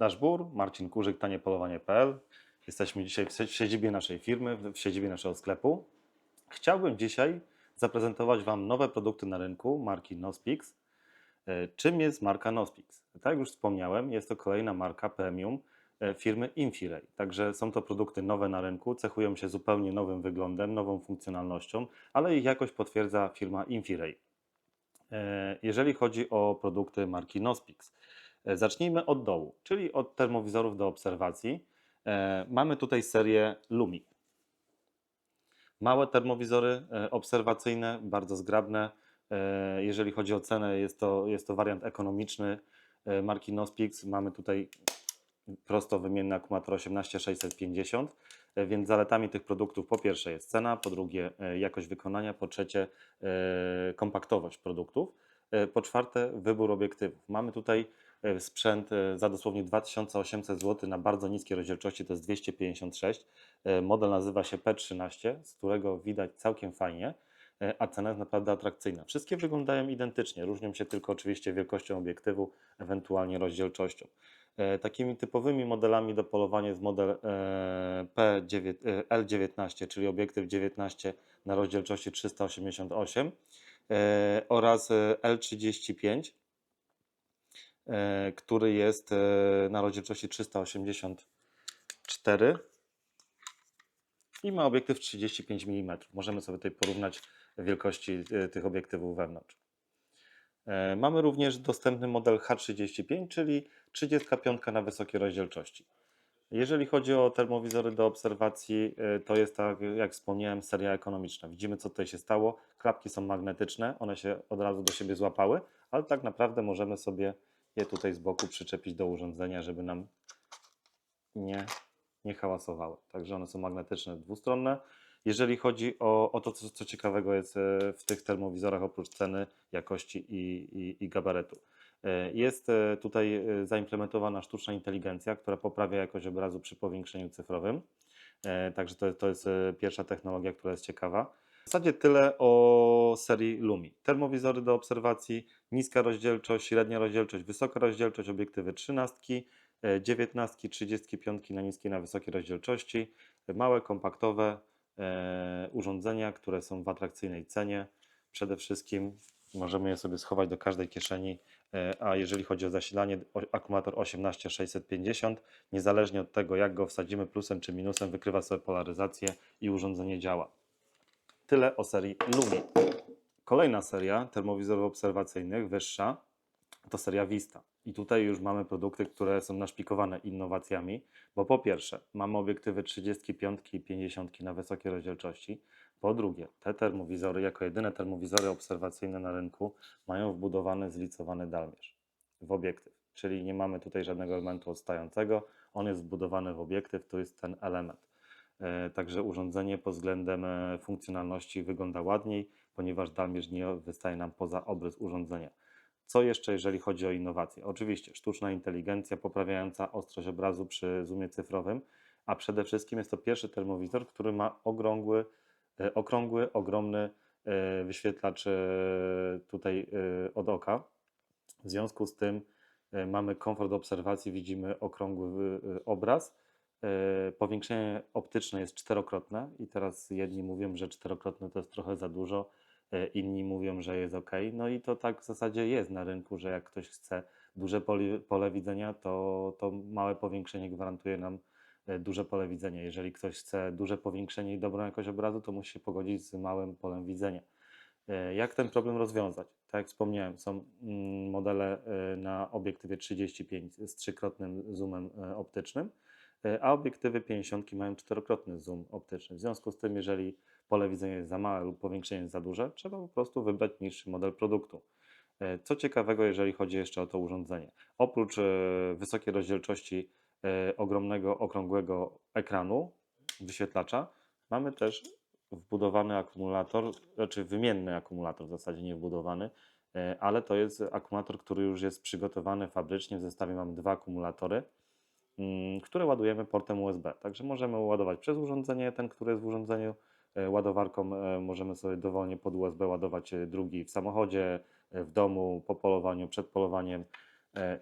Nasz Bór, Marcin Kurzyk, taniepolowanie.pl. Jesteśmy dzisiaj w sie- w siedzibie naszej firmy, w siedzibie naszego sklepu. Chciałbym dzisiaj zaprezentować Wam nowe produkty na rynku marki Nospix. E, Czym jest marka Nospix? Tak jak już wspomniałem, jest to kolejna marka premium e, firmy Infiray. Także są to produkty nowe na rynku, cechują się zupełnie nowym wyglądem, nową funkcjonalnością, ale ich jakość potwierdza firma Infiray. E, Jeżeli chodzi o produkty marki Nospix, zacznijmy od dołu, czyli od termowizorów do obserwacji. E, Mamy tutaj serię Lumi. Małe termowizory e, obserwacyjne, bardzo zgrabne. E, Jeżeli chodzi o cenę, jest to, jest to wariant ekonomiczny e, marki Nospix. Mamy tutaj prosto wymienny akumulator 18650, e, więc zaletami tych produktów po pierwsze jest cena, po drugie e, jakość wykonania, po trzecie e, kompaktowość produktów, e, po czwarte wybór obiektywów. Mamy tutaj e, sprzęt e, za dosłownie 2800 zł na bardzo niskiej rozdzielczości, to jest 256. E, Model nazywa się P13, z którego widać całkiem fajnie, e, a cena jest naprawdę atrakcyjna. Wszystkie wyglądają identycznie, różnią się tylko oczywiście wielkością obiektywu, ewentualnie rozdzielczością. E, Takimi typowymi modelami do polowania jest model e, P9, e, L19, czyli obiektyw 19 na rozdzielczości 388 e, oraz e, L35, e, który jest e, na rozdzielczości 384 i ma obiektyw 35 mm. Możemy sobie tutaj porównać wielkości e, tych obiektywów wewnątrz. E, Mamy również dostępny model H35, czyli 35 na wysokiej rozdzielczości. Jeżeli chodzi o termowizory do obserwacji, e, to jest tak, jak wspomniałem, seria ekonomiczna. Widzimy, co tutaj się stało. Klapki są magnetyczne, one się od razu do siebie złapały, ale tak naprawdę możemy sobie je tutaj z boku przyczepić do urządzenia, żeby nam nie, nie hałasowały. Także one są magnetyczne, dwustronne. Jeżeli chodzi o, o to, co, co ciekawego jest e, w tych termowizorach, oprócz ceny, jakości i, i, i gabarytu. E, Jest e, tutaj zaimplementowana sztuczna inteligencja, która poprawia jakość obrazu przy powiększeniu cyfrowym. Także to, to jest pierwsza technologia, która jest ciekawa. W zasadzie tyle o serii Lumi. Termowizory do obserwacji, niska rozdzielczość, średnia rozdzielczość, wysoka rozdzielczość, obiektywy 13, e, 19, 35 na niskiej, na wysokiej rozdzielczości, e, małe, kompaktowe e, urządzenia, które są w atrakcyjnej cenie. Przede wszystkim możemy je sobie schować do każdej kieszeni, e, a jeżeli chodzi o zasilanie, akumulator 18650, niezależnie od tego jak go wsadzimy plusem czy minusem, wykrywa sobie polaryzację i urządzenie działa. Tyle o serii Lumi. Kolejna seria termowizorów obserwacyjnych, wyższa, to seria Vista. I tutaj już mamy produkty, które są naszpikowane innowacjami, bo po pierwsze mamy obiektywy 35 i 50 na wysokiej rozdzielczości. Po drugie, te termowizory, jako jedyne termowizory obserwacyjne na rynku, mają wbudowany zlicowany dalmierz w obiektyw. Czyli nie mamy tutaj żadnego elementu odstającego, on jest wbudowany w obiektyw, to jest ten element. E, Także urządzenie pod względem e, funkcjonalności wygląda ładniej, ponieważ dalmierz nie wystaje nam poza obrys urządzenia. Co jeszcze, jeżeli chodzi o innowacje? Oczywiście sztuczna inteligencja poprawiająca ostrość obrazu przy zoomie cyfrowym, a przede wszystkim jest to pierwszy termowizor, który ma okrągły, e, okrągły ogromny wyświetlacz tutaj od oka. W związku z tym mamy komfort obserwacji, widzimy okrągły obraz. E, Powiększenie optyczne jest czterokrotne i teraz jedni mówią, że czterokrotne to jest trochę za dużo, e, inni mówią, że jest ok. No i to tak w zasadzie jest na rynku, że jak ktoś chce duże pole, pole widzenia, to, to małe powiększenie gwarantuje nam e, duże pole widzenia. Jeżeli ktoś chce duże powiększenie i dobrą jakość obrazu, to musi się pogodzić z małym polem widzenia. Jak ten problem rozwiązać? Tak jak wspomniałem, są mm, modele na obiektywie 35 z trzykrotnym zoomem optycznym, a obiektywy 50 mają czterokrotny zoom optyczny. W związku z tym, jeżeli pole widzenia jest za małe lub powiększenie jest za duże, trzeba po prostu wybrać niższy model produktu. E, Co ciekawego, jeżeli chodzi jeszcze o to urządzenie? Oprócz e, wysokiej rozdzielczości e, ogromnego, okrągłego ekranu, wyświetlacza, mamy też wbudowany akumulator, znaczy wymienny akumulator, w zasadzie nie wbudowany, e, ale to jest akumulator, który już jest przygotowany fabrycznie. W zestawie mamy dwa akumulatory, które ładujemy portem USB. Także możemy ładować przez urządzenie, ten, który jest w urządzeniu, e, ładowarką e, możemy sobie dowolnie pod USB ładować e, drugi w samochodzie, w domu, po polowaniu, przed polowaniem.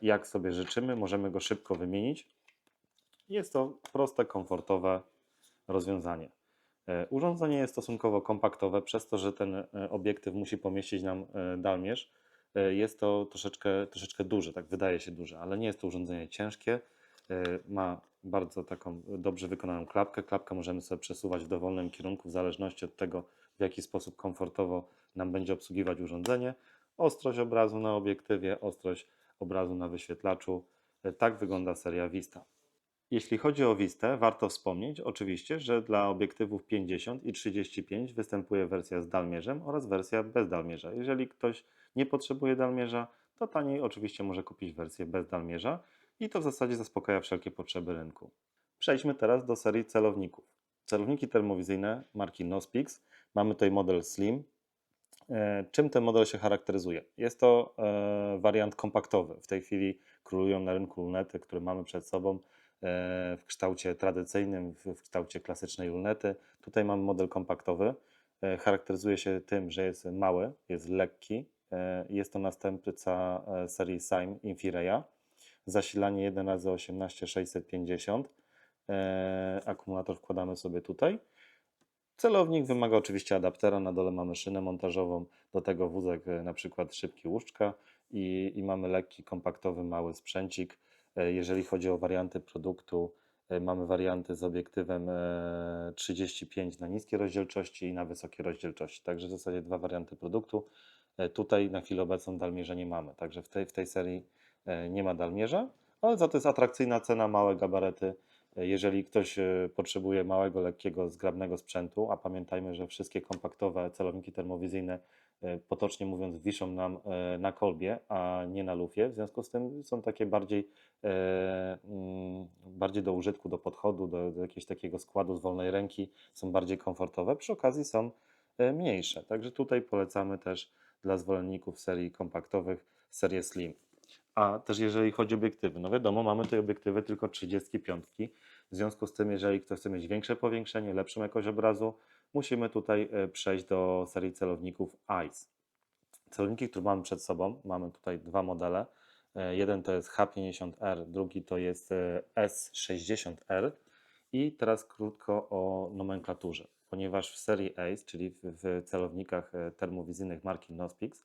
jak sobie życzymy. Możemy go szybko wymienić. Jest to proste, komfortowe rozwiązanie. Urządzenie jest stosunkowo kompaktowe, przez to, że ten obiektyw musi pomieścić nam dalmierz. Jest to troszeczkę, troszeczkę duże, tak wydaje się duże, ale nie jest to urządzenie ciężkie. E, Ma bardzo taką dobrze wykonaną klapkę. Klapkę możemy sobie przesuwać w dowolnym kierunku w zależności od tego, w jaki sposób komfortowo nam będzie obsługiwać urządzenie. Ostrość obrazu na obiektywie, ostrość obrazu na wyświetlaczu. E, Tak wygląda seria Vista. Jeśli chodzi o Vistę, warto wspomnieć oczywiście, że dla obiektywów 50 i 35 występuje wersja z dalmierzem oraz wersja bez dalmierza. Jeżeli ktoś nie potrzebuje dalmierza, to taniej oczywiście może kupić wersję bez dalmierza i to w zasadzie zaspokaja wszelkie potrzeby rynku. Przejdźmy teraz do serii celowników. Celowniki termowizyjne marki Nospix. Mamy tutaj model Slim. E, Czym ten model się charakteryzuje? Jest to e, wariant kompaktowy. W tej chwili królują na rynku lunety, które mamy przed sobą e, w kształcie tradycyjnym, w kształcie klasycznej lunety. Tutaj mamy model kompaktowy. Charakteryzuje się tym, że jest mały, jest lekki. Jest to następca serii Sime Infireya. Zasilanie 1 razy 18650 E, Akumulator wkładamy sobie tutaj. Celownik wymaga oczywiście adaptera, na dole mamy szynę montażową, do tego wózek e, na przykład szybki łóżka i, i mamy lekki, kompaktowy, mały sprzęcik. E, Jeżeli chodzi o warianty produktu, mamy warianty z obiektywem e, 35 na niskie rozdzielczości i na wysokie rozdzielczości, także w zasadzie dwa warianty produktu. Tutaj na chwilę obecną dalmierza nie mamy, także w tej, w tej serii nie ma dalmierza, ale za to jest atrakcyjna cena, małe gabarety. E, Jeżeli ktoś e, potrzebuje małego, lekkiego, zgrabnego sprzętu, a pamiętajmy, że wszystkie kompaktowe celowniki termowizyjne, e, potocznie mówiąc, wiszą nam e, na kolbie, a nie na lufie. W związku z tym są takie bardziej, e, mm, bardziej do użytku, do podchodu, do, do jakiegoś takiego składu z wolnej ręki, są bardziej komfortowe. Przy okazji są e, mniejsze. Także tutaj polecamy też dla zwolenników serii kompaktowych serię Slim. A też jeżeli chodzi o obiektywy, no wiadomo, mamy tutaj obiektywy tylko 35. W związku z tym, jeżeli ktoś chce mieć większe powiększenie, lepszą jakość obrazu, musimy tutaj e, przejść do serii celowników ICE. Celowniki, które mamy przed sobą, mamy tutaj dwa modele. E, Jeden to jest H50R, drugi to jest e, S60R. I teraz krótko o nomenklaturze, ponieważ w serii ACE, czyli w, celownikach termowizyjnych marki Nospix,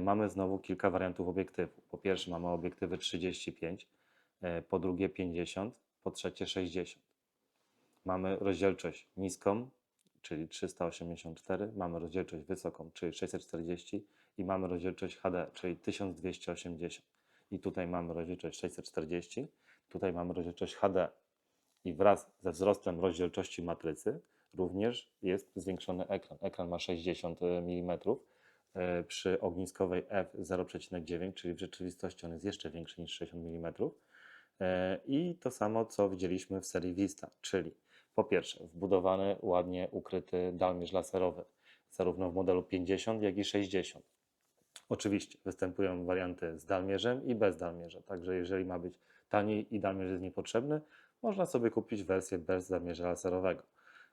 mamy znowu kilka wariantów obiektywu. Po pierwsze mamy obiektywy 35, e, po drugie 50, po trzecie 60. Mamy rozdzielczość niską, czyli 384, mamy rozdzielczość wysoką, czyli 640 i mamy rozdzielczość HD, czyli 1280. I tutaj mamy rozdzielczość 640, tutaj mamy rozdzielczość HD. I wraz ze wzrostem rozdzielczości matrycy również jest zwiększony ekran. Ekran ma 60 mm e, przy ogniskowej f0,9, czyli w rzeczywistości on jest jeszcze większy niż 60 mm. E, I to samo, co widzieliśmy w serii Vista, czyli po pierwsze wbudowany, ładnie ukryty dalmierz laserowy, zarówno w modelu 50, jak i 60. Oczywiście występują warianty z dalmierzem i bez dalmierza, także jeżeli ma być taniej i dalmierz jest niepotrzebny, można sobie kupić wersję bez dalmierza laserowego.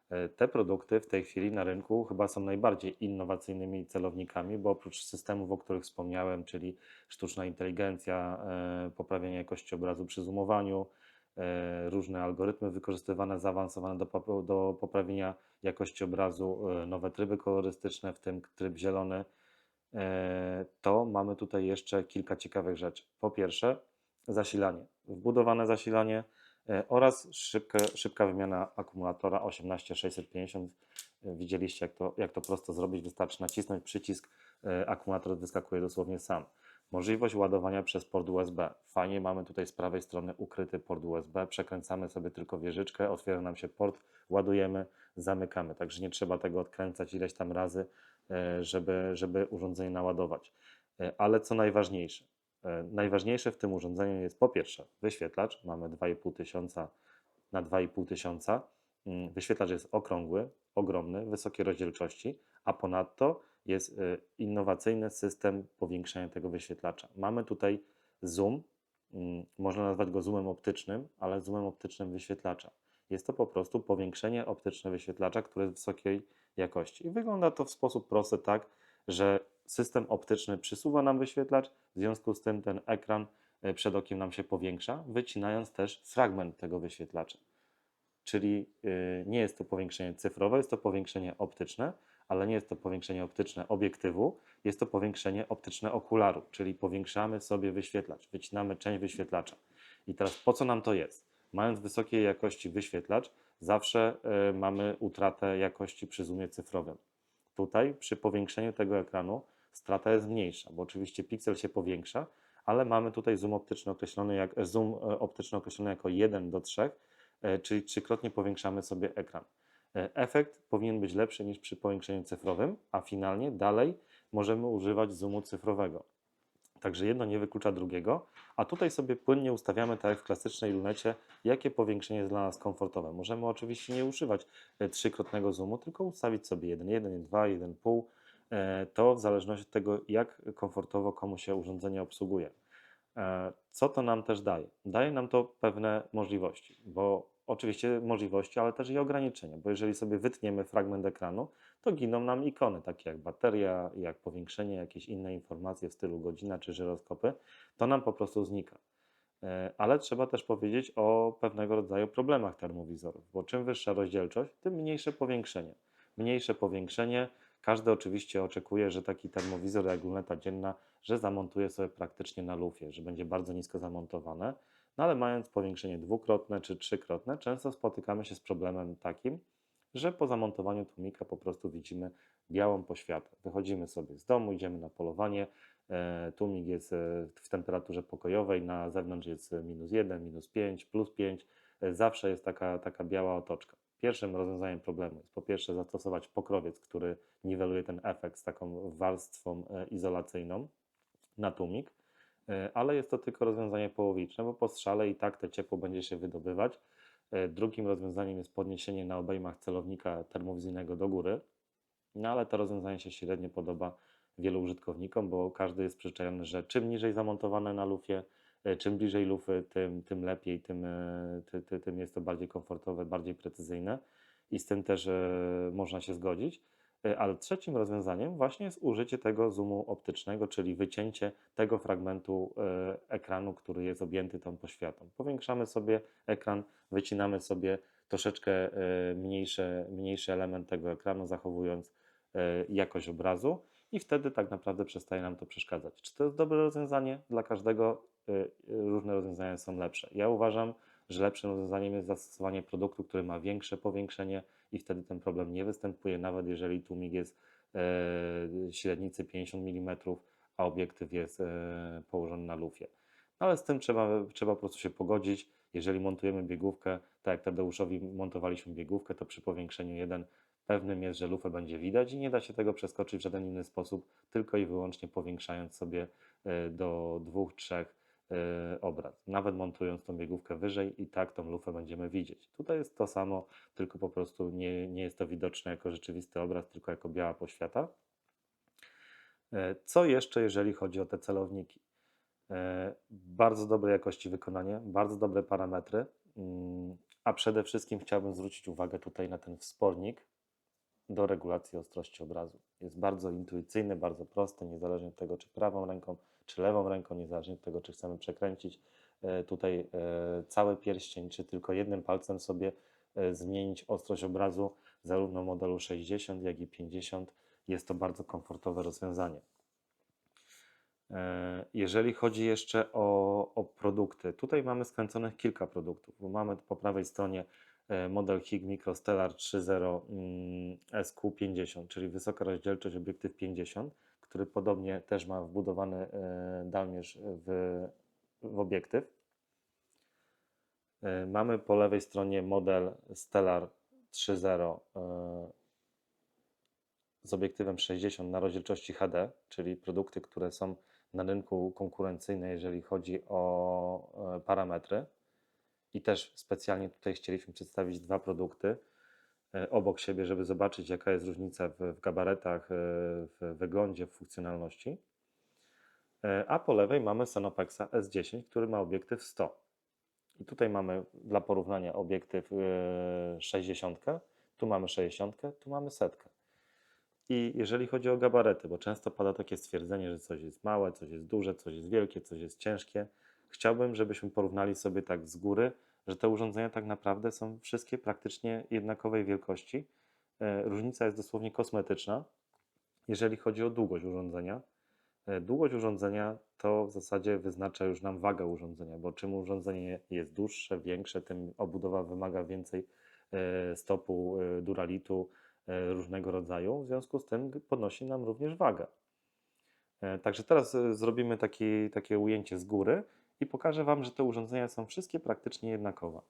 E, Te produkty w tej chwili na rynku chyba są najbardziej innowacyjnymi celownikami, bo oprócz systemów, o których wspomniałem, czyli sztuczna inteligencja, e, poprawienie jakości obrazu przy zoomowaniu, e, różne algorytmy wykorzystywane, zaawansowane do, do poprawienia jakości obrazu, nowe tryby kolorystyczne, w tym tryb zielony, to mamy tutaj jeszcze kilka ciekawych rzeczy. Po pierwsze, zasilanie, wbudowane zasilanie oraz szybka, szybka wymiana akumulatora 18650. E, Widzieliście, jak to, jak to prosto zrobić. Wystarczy nacisnąć przycisk, e, akumulator wyskakuje dosłownie sam. Możliwość ładowania przez port USB. Fajnie mamy tutaj z prawej strony ukryty port USB. Przekręcamy sobie tylko wieżyczkę, otwiera nam się port, ładujemy, zamykamy. Także nie trzeba tego odkręcać ileś tam razy, e, żeby, żeby urządzenie naładować. E, Ale co najważniejsze, e, najważniejsze w tym urządzeniu jest po pierwsze wyświetlacz. Mamy 2,5 tysiąca na 2,5 tysiąca. Mm, Wyświetlacz jest okrągły, ogromny, wysokiej rozdzielczości, a ponadto jest e, innowacyjny system powiększania tego wyświetlacza. Mamy tutaj zoom, mm, można nazwać go zoomem optycznym, ale zoomem optycznym wyświetlacza. Jest to po prostu powiększenie optyczne wyświetlacza, które jest wysokiej jakości. I wygląda to w sposób prosty tak, że system optyczny przysuwa nam wyświetlacz, w związku z tym ten ekran e, przed okiem nam się powiększa, wycinając też fragment tego wyświetlacza. Czyli y, nie jest to powiększenie cyfrowe, jest to powiększenie optyczne, ale nie jest to powiększenie optyczne obiektywu, jest to powiększenie optyczne okularu, czyli powiększamy sobie wyświetlacz, wycinamy część wyświetlacza. I teraz po co nam to jest? Mając wysokiej jakości wyświetlacz, zawsze y, mamy utratę jakości przy zoomie cyfrowym. Tutaj przy powiększeniu tego ekranu strata jest mniejsza, bo oczywiście piksel się powiększa, ale mamy tutaj zoom optyczny określony, jak, zoom e, optyczny określony jako 1 do 3, e, czyli trzykrotnie powiększamy sobie ekran. E, Efekt powinien być lepszy niż przy powiększeniu cyfrowym, a finalnie dalej możemy używać zoomu cyfrowego. Także jedno nie wyklucza drugiego, a tutaj sobie płynnie ustawiamy, tak jak w klasycznej lunecie, jakie powiększenie jest dla nas komfortowe. Możemy oczywiście nie używać trzykrotnego zoomu, tylko ustawić sobie 1,1, 1,2, 1,5. E, To w zależności od tego, jak komfortowo komu się urządzenie obsługuje. E, Co to nam też daje? Daje nam to pewne możliwości, bo oczywiście możliwości, ale też i ograniczenia, bo jeżeli sobie wytniemy fragment ekranu, to giną nam ikony, takie jak bateria, jak powiększenie, jakieś inne informacje w stylu godzina czy żyroskopy, to nam po prostu znika. E, Ale trzeba też powiedzieć o pewnego rodzaju problemach termowizorów, bo czym wyższa rozdzielczość, tym mniejsze powiększenie. Mniejsze powiększenie, każdy oczywiście oczekuje, że taki termowizor jak luneta dzienna, że zamontuje sobie praktycznie na lufie, że będzie bardzo nisko zamontowane, no ale mając powiększenie dwukrotne czy trzykrotne, często spotykamy się z problemem takim, że po zamontowaniu tłumika po prostu widzimy białą poświatę. Wychodzimy sobie z domu, idziemy na polowanie, e, tłumik jest e, w temperaturze pokojowej, na zewnątrz jest minus 1, minus 5, plus 5, e, zawsze jest taka, taka biała otoczka. Pierwszym rozwiązaniem problemu jest po pierwsze zastosować pokrowiec, który niweluje ten efekt z taką warstwą e, izolacyjną na tłumik, E, ale jest to tylko rozwiązanie połowiczne, bo po strzale i tak to ciepło będzie się wydobywać. E, Drugim rozwiązaniem jest podniesienie na obejmach celownika termowizyjnego do góry, no ale to rozwiązanie się średnio podoba wielu użytkownikom, bo każdy jest przyczajony, że czym niżej zamontowane na lufie, czym bliżej lufy, tym, tym lepiej, tym, e, ty, ty, tym jest to bardziej komfortowe, bardziej precyzyjne i z tym też e, można się zgodzić. E, Ale trzecim rozwiązaniem właśnie jest użycie tego zoomu optycznego, czyli wycięcie tego fragmentu e, ekranu, który jest objęty tą poświatą. Powiększamy sobie ekran, wycinamy sobie troszeczkę e, mniejszy, element tego ekranu, zachowując e, jakość obrazu i wtedy tak naprawdę przestaje nam to przeszkadzać. Czy to jest dobre rozwiązanie? Dla każdego e, różne rozwiązania są lepsze. Ja uważam, że lepszym rozwiązaniem jest zastosowanie produktu, który ma większe powiększenie i wtedy ten problem nie występuje, nawet jeżeli tłumik jest e, średnicy 50 mm, a obiektyw jest e, położony na lufie. No ale z tym trzeba, trzeba po prostu się pogodzić. Jeżeli montujemy biegówkę, tak jak Tadeuszowi montowaliśmy biegówkę, to przy powiększeniu 1 pewnym jest, że lufę będzie widać i nie da się tego przeskoczyć w żaden inny sposób, tylko i wyłącznie powiększając sobie e, do 2-3 e, obraz. Nawet montując tą biegówkę wyżej i tak tą lufę będziemy widzieć. Tutaj jest to samo, tylko po prostu nie, nie jest to widoczne jako rzeczywisty obraz, tylko jako biała poświata. E, Co jeszcze, jeżeli chodzi o te celowniki? E, Bardzo dobrej jakości wykonanie, bardzo dobre parametry, mm, a przede wszystkim chciałbym zwrócić uwagę tutaj na ten wspornik do regulacji ostrości obrazu. Jest bardzo intuicyjny, bardzo prosty, niezależnie od tego, czy prawą ręką, czy lewą ręką, niezależnie od tego, czy chcemy przekręcić e, tutaj e, cały pierścień, czy tylko jednym palcem sobie e, zmienić ostrość obrazu, zarówno modelu 60, jak i 50. Jest to bardzo komfortowe rozwiązanie. Jeżeli chodzi jeszcze o, o produkty, tutaj mamy skręconych kilka produktów, bo mamy po prawej stronie model HIG Micro Stellar 3.0 mm, SQ50, czyli wysoka rozdzielczość obiektyw 50, który podobnie też ma wbudowany e, dalmierz w, w obiektyw. E, Mamy po lewej stronie model Stellar 3.0 e, z obiektywem 60 na rozdzielczości HD, czyli produkty, które są na rynku konkurencyjne, jeżeli chodzi o e, parametry. I też specjalnie tutaj chcieliśmy przedstawić dwa produkty e, obok siebie, żeby zobaczyć, jaka jest różnica w, w gabaretach, e, w wyglądzie, w funkcjonalności. E, A po lewej mamy Sonopexa S10, który ma obiektyw 100. I tutaj mamy dla porównania obiektyw e, 60, tu mamy 60, tu mamy setkę. I jeżeli chodzi o gabarety, bo często pada takie stwierdzenie, że coś jest małe, coś jest duże, coś jest wielkie, coś jest ciężkie, chciałbym, żebyśmy porównali sobie tak z góry, że te urządzenia tak naprawdę są wszystkie praktycznie jednakowej wielkości. E, Różnica jest dosłownie kosmetyczna, jeżeli chodzi o długość urządzenia. E, Długość urządzenia to w zasadzie wyznacza już nam wagę urządzenia, bo czym urządzenie jest dłuższe, większe, tym obudowa wymaga więcej e, stopu duralitu różnego rodzaju. W związku z tym podnosi nam również wagę. Także teraz zrobimy taki, takie ujęcie z góry i pokażę Wam, że te urządzenia są wszystkie praktycznie jednakowe.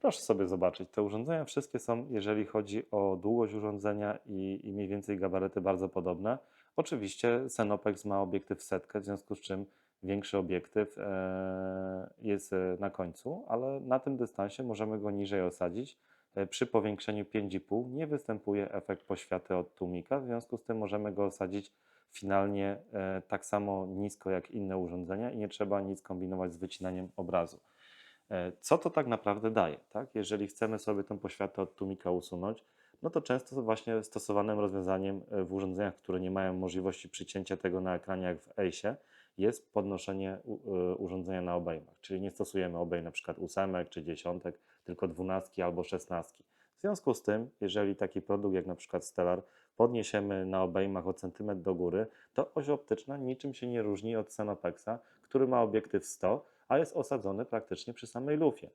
Proszę sobie zobaczyć, te urządzenia wszystkie są, jeżeli chodzi o długość urządzenia i, i mniej więcej gabaryty bardzo podobne. Oczywiście Senopex ma obiektyw setkę, w związku z czym większy obiektyw e, jest e, na końcu, ale na tym dystansie możemy go niżej osadzić. E, Przy powiększeniu 5,5 nie występuje efekt poświaty od tłumika, w związku z tym możemy go osadzić finalnie e, tak samo nisko jak inne urządzenia i nie trzeba nic kombinować z wycinaniem obrazu. E, Co to tak naprawdę daje? Tak? Jeżeli chcemy sobie tę poświatę od tłumika usunąć, no to często właśnie stosowanym rozwiązaniem e, w urządzeniach, które nie mają możliwości przycięcia tego na ekranie jak w ACE, jest podnoszenie urządzenia na obejmach. Czyli nie stosujemy obej na przykład ósemek czy dziesiątek, tylko dwunastki albo szesnastki. W związku z tym, jeżeli taki produkt jak na przykład Stellar podniesiemy na obejmach o centymetr do góry, to oś optyczna niczym się nie różni od Cenopexa, który ma obiektyw 100, a jest osadzony praktycznie przy samej lufie.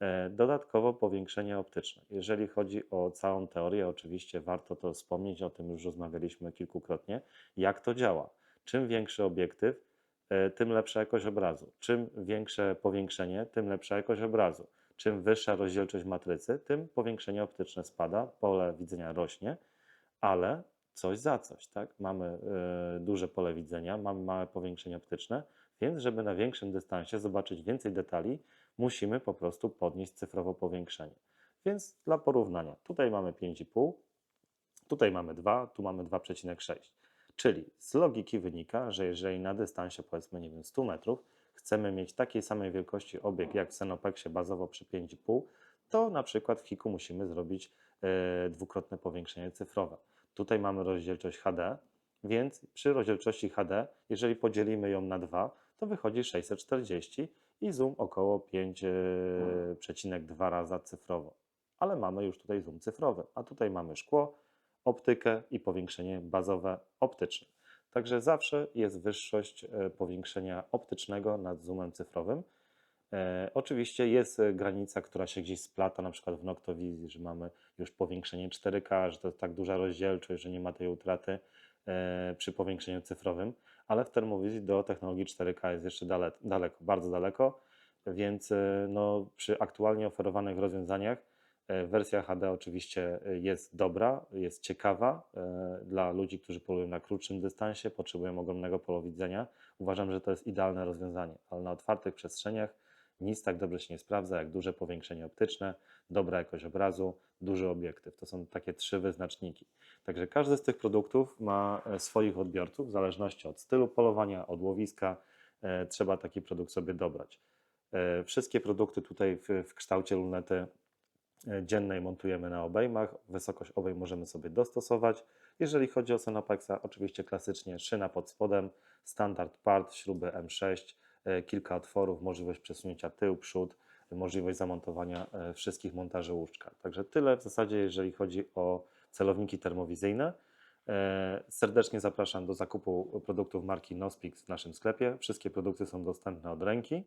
E, Dodatkowo powiększenie optyczne. Jeżeli chodzi o całą teorię, oczywiście warto to wspomnieć, o tym już rozmawialiśmy kilkukrotnie, jak to działa. Czym większy obiektyw, e, tym lepsza jakość obrazu. Czym większe powiększenie, tym lepsza jakość obrazu. Czym wyższa rozdzielczość matrycy, tym powiększenie optyczne spada, pole widzenia rośnie, ale coś za coś, tak? Mamy e, duże pole widzenia, mamy małe powiększenie optyczne, więc żeby na większym dystansie zobaczyć więcej detali, musimy po prostu podnieść cyfrowo powiększenie. Więc dla porównania, tutaj mamy 5,5, tutaj mamy 2, tu mamy 2,6. Czyli z logiki wynika, że jeżeli na dystansie powiedzmy, nie wiem, 100 metrów chcemy mieć takiej samej wielkości obiekt jak w Xenopexie bazowo przy 5,5, to na przykład w Hiku musimy zrobić e, dwukrotne powiększenie cyfrowe. Tutaj mamy rozdzielczość HD, więc przy rozdzielczości HD, jeżeli podzielimy ją na 2, to wychodzi 640 i zoom około 5,2 raza cyfrowo. Ale mamy już tutaj zoom cyfrowy, a tutaj mamy szkło, optykę i powiększenie bazowe optyczne. Także zawsze jest wyższość e, powiększenia optycznego nad zoomem cyfrowym. E, oczywiście jest e, granica, która się gdzieś splata, na przykład w Noctowizji, że mamy już powiększenie 4K, że to tak duża rozdzielczość, że nie ma tej utraty e, przy powiększeniu cyfrowym, ale w termowizji do technologii 4K jest jeszcze dale, daleko, bardzo daleko, więc no, przy aktualnie oferowanych rozwiązaniach wersja HD oczywiście jest dobra, jest ciekawa dla ludzi, którzy polują na krótszym dystansie, potrzebują ogromnego polu widzenia. Uważam, że to jest idealne rozwiązanie, ale na otwartych przestrzeniach nic tak dobrze się nie sprawdza jak duże powiększenie optyczne, dobra jakość obrazu, duży obiektyw. To są takie trzy wyznaczniki. Także każdy z tych produktów ma e, swoich odbiorców, w zależności od stylu polowania, od łowiska. e, Trzeba taki produkt sobie dobrać. E, Wszystkie produkty tutaj w, w kształcie lunety dziennej montujemy na obejmach. Wysokość obejm możemy sobie dostosować. Jeżeli chodzi o Cenopexa, oczywiście klasycznie szyna pod spodem, standard part, śruby M6, e, kilka otworów, możliwość przesunięcia tył, przód, możliwość zamontowania e, wszystkich montaży łóżka. Także tyle w zasadzie, jeżeli chodzi o celowniki termowizyjne. E, Serdecznie zapraszam do zakupu produktów marki Nospix w naszym sklepie. Wszystkie produkty są dostępne od ręki.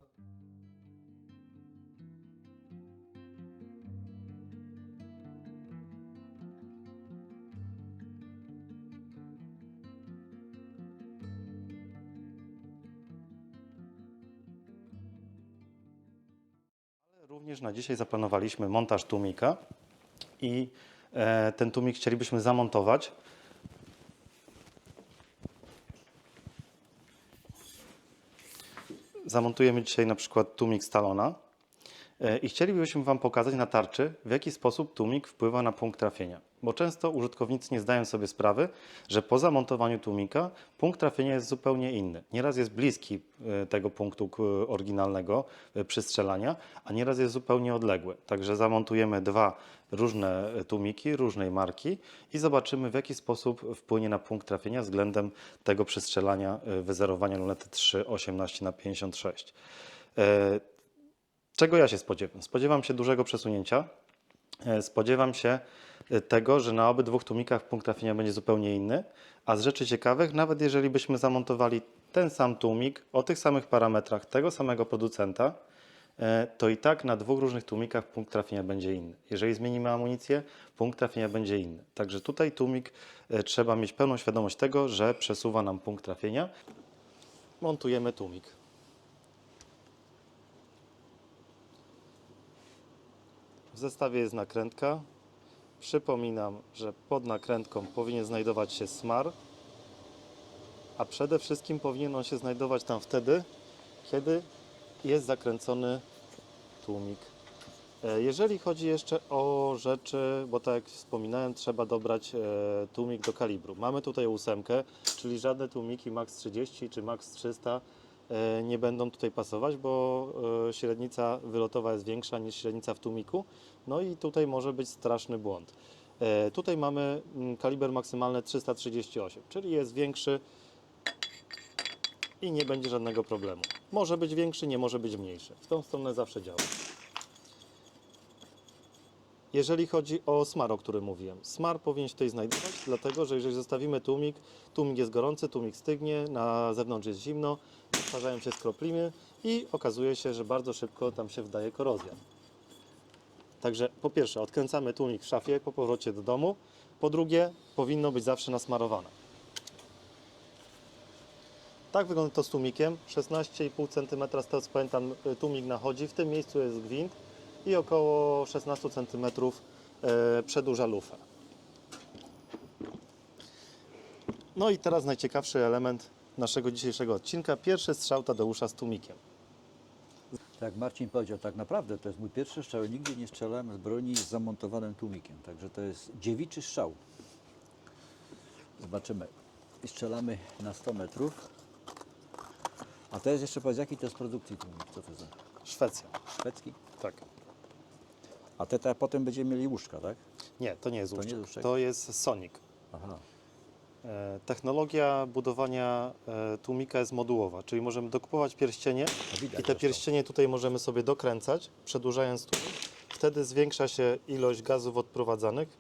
Na dzisiaj zaplanowaliśmy montaż tłumika i e, ten tłumik chcielibyśmy zamontować. Zamontujemy dzisiaj na przykład tłumik Stalona. E, I chcielibyśmy Wam pokazać na tarczy, w jaki sposób tłumik wpływa na punkt trafienia. Bo często użytkownicy nie zdają sobie sprawy, że po zamontowaniu tłumika punkt trafienia jest zupełnie inny. Nieraz jest bliski e, tego punktu oryginalnego e, przystrzelania, a nieraz jest zupełnie odległy. Także zamontujemy dwa różne tłumiki, różnej marki i zobaczymy, w jaki sposób wpłynie na punkt trafienia względem tego przystrzelania wyzerowania lunety 3 18 na 56. Czego ja się spodziewam? Spodziewam się dużego przesunięcia. E, Spodziewam się e, tego, że na obydwu tłumikach punkt trafienia będzie zupełnie inny. A z rzeczy ciekawych, nawet jeżeli byśmy zamontowali ten sam tłumik o tych samych parametrach tego samego producenta, e, to i tak na dwóch różnych tłumikach punkt trafienia będzie inny. Jeżeli zmienimy amunicję, punkt trafienia będzie inny. Także tutaj tłumik trzeba mieć pełną świadomość tego, że przesuwa nam punkt trafienia. Montujemy tłumik. W zestawie jest nakrętka. Przypominam, że pod nakrętką powinien znajdować się smar, a przede wszystkim powinien on się znajdować tam wtedy, kiedy jest zakręcony tłumik. E, Jeżeli chodzi jeszcze o rzeczy, bo tak jak wspominałem, trzeba dobrać e, tłumik do kalibru. Mamy tutaj ósemkę, czyli żadne tłumiki Max 30 czy Max 300 e, nie będą tutaj pasować, bo e, średnica wylotowa jest większa niż średnica w tłumiku. No i tutaj może być straszny błąd. E, Tutaj mamy mm, kaliber maksymalny 338, czyli jest większy i nie będzie żadnego problemu. Może być większy, nie może być mniejszy. W tą stronę zawsze działa. Jeżeli chodzi o smar, o którym mówiłem, smar powinien się tutaj znajdować, dlatego że jeżeli zostawimy tłumik, tłumik jest gorący, tłumik stygnie, na zewnątrz jest zimno, wytwarzają się skropliny i okazuje się, że bardzo szybko tam się wdaje korozja. Także po pierwsze odkręcamy tłumik w szafie po powrocie do domu, po drugie powinno być zawsze nasmarowane. Tak wygląda to z tłumikiem. 16,5 cm z tego co pamiętam y, tłumik nachodzi. W tym miejscu jest gwint i około 16 cm przedłuża lufę. No i teraz najciekawszy element naszego dzisiejszego odcinka. Pierwszy strzał Tadeusza z tłumikiem. Tak, Marcin powiedział, tak naprawdę to jest mój pierwszy strzał. Nigdy nie strzelałem z broni z zamontowanym tłumikiem, także to jest dziewiczy strzał. Zobaczymy. I strzelamy na 100 metrów. A to jest jeszcze powiedz, jaki to jest produkcji tłumik? Co to za Szwecja. szwedzki? Tak. A te potem będziemy mieli łóżka, tak? Nie, to nie jest To nie? To jest Sonic. Aha. E, Technologia budowania e, tłumika jest modułowa, czyli możemy dokupować pierścienie widać i te zresztą. pierścienie tutaj możemy sobie dokręcać, przedłużając tłumik. Wtedy zwiększa się ilość gazów odprowadzanych,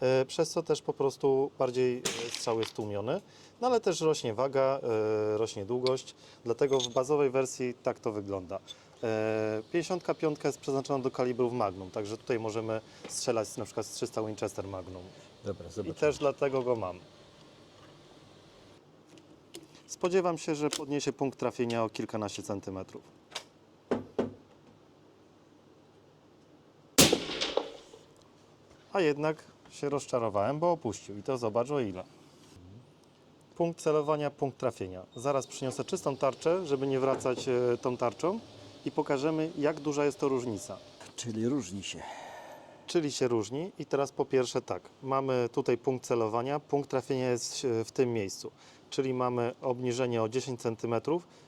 e, przez co też po prostu bardziej e, strzał jest tłumiony. No ale też rośnie waga, e, rośnie długość, dlatego w bazowej wersji tak to wygląda. E, 55 jest przeznaczona do kalibrów Magnum, także tutaj możemy strzelać na przykład z 300 Winchester Magnum. Dobra, I też dlatego go mam. Spodziewam się, że podniesie punkt trafienia o kilkanaście centymetrów. A jednak się rozczarowałem, bo opuścił. I to zobacz o ile. Punkt celowania, punkt trafienia. Zaraz przyniosę czystą tarczę, żeby nie wracać e, tą tarczą i pokażemy, jak duża jest to różnica. Czyli różni się. Czyli się różni. I teraz po pierwsze tak, mamy tutaj punkt celowania, punkt trafienia jest w tym miejscu. Czyli mamy obniżenie o 10 cm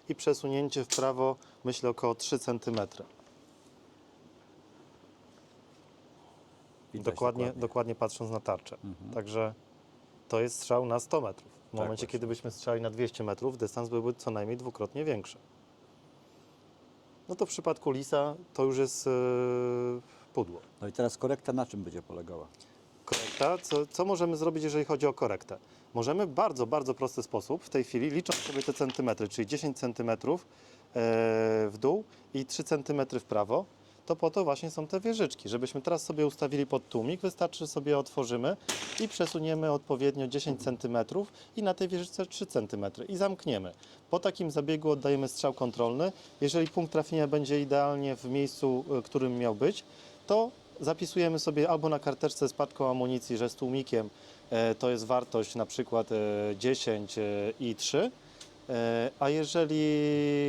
i przesunięcie w prawo, myślę, około 3 cm. Widać Dokładnie, dokładnie patrząc na tarczę. Mhm. Także to jest strzał na 100 metrów. W momencie, właśnie. kiedy byśmy strzelali na 200 metrów, dystans byłby co najmniej dwukrotnie większy. No to w przypadku lisa to już jest yy, pudło. No i teraz korekta na czym będzie polegała? Korekta. Co, co możemy zrobić, jeżeli chodzi o korektę? Możemy w bardzo, bardzo prosty sposób w tej chwili, licząc sobie te centymetry, czyli 10 centymetrów e, w dół i 3 centymetry w prawo, to po to właśnie są te wieżyczki. Żebyśmy teraz sobie ustawili pod tłumik, wystarczy sobie otworzymy i przesuniemy odpowiednio 10 centymetrów i na tej wieżyczce 3 centymetry i zamkniemy. Po takim zabiegu oddajemy strzał kontrolny. Jeżeli punkt trafienia będzie idealnie w miejscu, e, którym miał być, to zapisujemy sobie albo na karteczce z paczką amunicji, że z tłumikiem e, to jest wartość na przykład e, 10 e, i 3, E, A jeżeli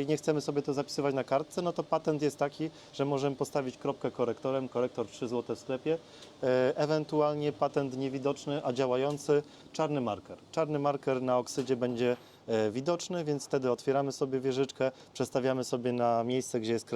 nie chcemy sobie to zapisywać na kartce, no to patent jest taki, że możemy postawić kropkę korektorem, korektor 3 zł w sklepie, e, ewentualnie patent niewidoczny, a działający, czarny marker. Czarny marker na oksydzie będzie e, widoczny, więc wtedy otwieramy sobie wieżyczkę, przestawiamy sobie na miejsce, gdzie jest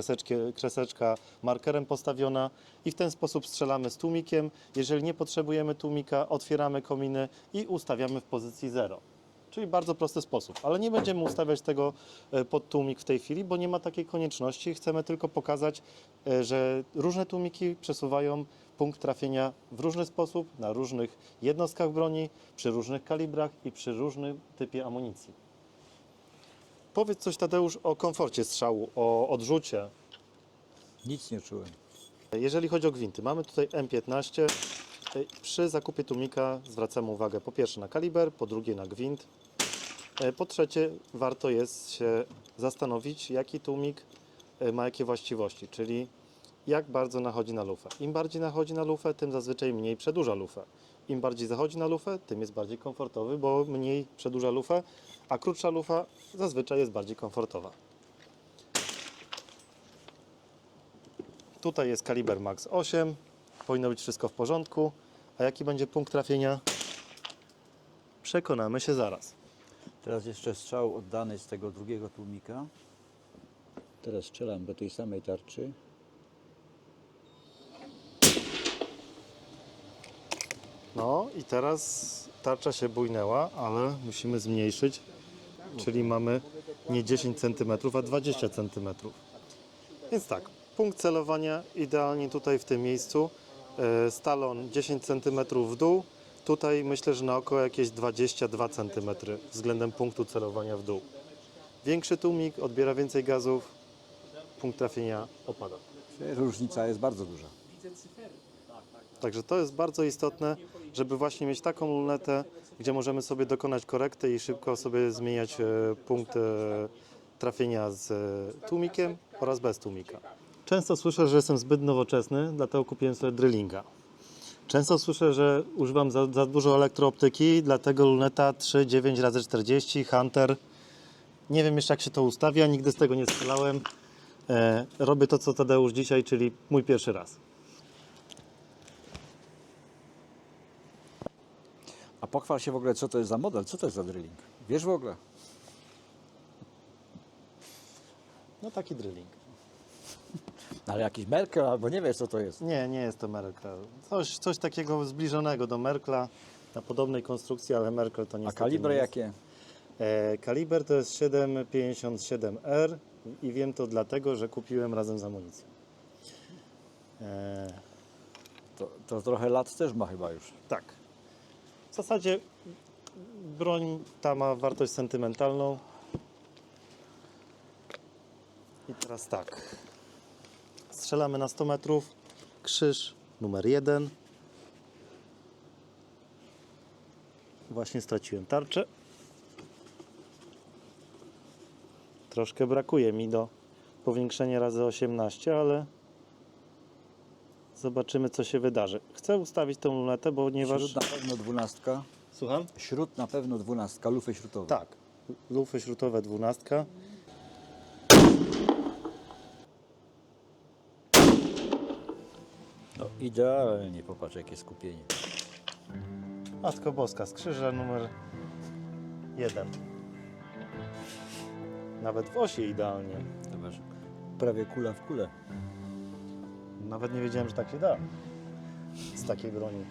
kreseczka markerem postawiona i w ten sposób strzelamy z tłumikiem. Jeżeli nie potrzebujemy tłumika, otwieramy kominy i ustawiamy w pozycji 0. Czyli bardzo prosty sposób, ale nie będziemy ustawiać tego e, pod tłumik w tej chwili, bo nie ma takiej konieczności. Chcemy tylko pokazać, e, że różne tłumiki przesuwają punkt trafienia w różny sposób, na różnych jednostkach broni, przy różnych kalibrach i przy różnym typie amunicji. Powiedz coś Tadeusz o komforcie strzału, o odrzucie. Nic nie czułem. Jeżeli chodzi o gwinty, mamy tutaj M15. Przy zakupie tłumika zwracamy uwagę po pierwsze na kaliber, po drugie na gwint. E, Po trzecie warto jest się zastanowić, jaki tłumik e, ma jakie właściwości, czyli jak bardzo nachodzi na lufę. Im bardziej nachodzi na lufę, tym zazwyczaj mniej przedłuża lufę. Im bardziej zachodzi na lufę, tym jest bardziej komfortowy, bo mniej przedłuża lufę, a krótsza lufa zazwyczaj jest bardziej komfortowa. Tutaj jest kaliber Max 8. Powinno być wszystko w porządku. A jaki będzie punkt trafienia? Przekonamy się zaraz. Teraz jeszcze strzał oddany z tego drugiego tłumika. Teraz strzelam do tej samej tarczy. No i teraz tarcza się bujnęła, ale musimy zmniejszyć. Czyli mamy nie 10 cm, a 20 cm. Więc tak, punkt celowania idealnie tutaj w tym miejscu. E, Stalon 10 cm w dół. Tutaj myślę, że na oko jakieś 22 cm względem punktu celowania w dół. Większy tłumik odbiera więcej gazów, punkt trafienia opada. Różnica jest bardzo duża. Także to jest bardzo istotne, żeby właśnie mieć taką lunetę, gdzie możemy sobie dokonać korekty i szybko sobie zmieniać e, punkt e, trafienia z tłumikiem oraz bez tłumika. Często słyszę, że jestem zbyt nowoczesny, dlatego kupiłem sobie drillinga. Często słyszę, że używam za, za dużo elektrooptyki, dlatego luneta 3,9 x 40 Hunter. Nie wiem jeszcze jak się to ustawia, nigdy z tego nie strzelałem. E, robię to co Tadeusz dzisiaj, czyli mój pierwszy raz. A pochwal się w ogóle, co to jest za model, co to jest za drilling. Wiesz w ogóle? No taki drilling. Ale jakiś Merkel albo nie wiesz, co to jest. Nie, nie jest to Merkel. Coś, coś takiego zbliżonego do Merkla, na podobnej konstrukcji, ale Merkel to nie A jest. kalibry jakie? E, kaliber to jest 7,57R i wiem to dlatego, że kupiłem razem z amunicją. E, To, to trochę lat też ma chyba już. tak. W zasadzie broń ta ma wartość sentymentalną. I teraz tak. Strzelamy na 100 metrów. Krzyż numer 1. Właśnie straciłem tarczę. Troszkę brakuje mi do powiększenia razy 18, ale zobaczymy co się wydarzy. Chcę ustawić tą lunetę, ponieważ... Śród na pewno dwunastka. Słucham? Śród na pewno dwunastka, lufy śrutowe. Tak. Lufy śrutowe dwunastka. Idealnie, popatrz jakie skupienie. Matko Boska, skrzyża numer 1. Nawet w osi idealnie. Zobacz, prawie kula w kulę. Nawet nie wiedziałem, że tak się da. Z takiej broni.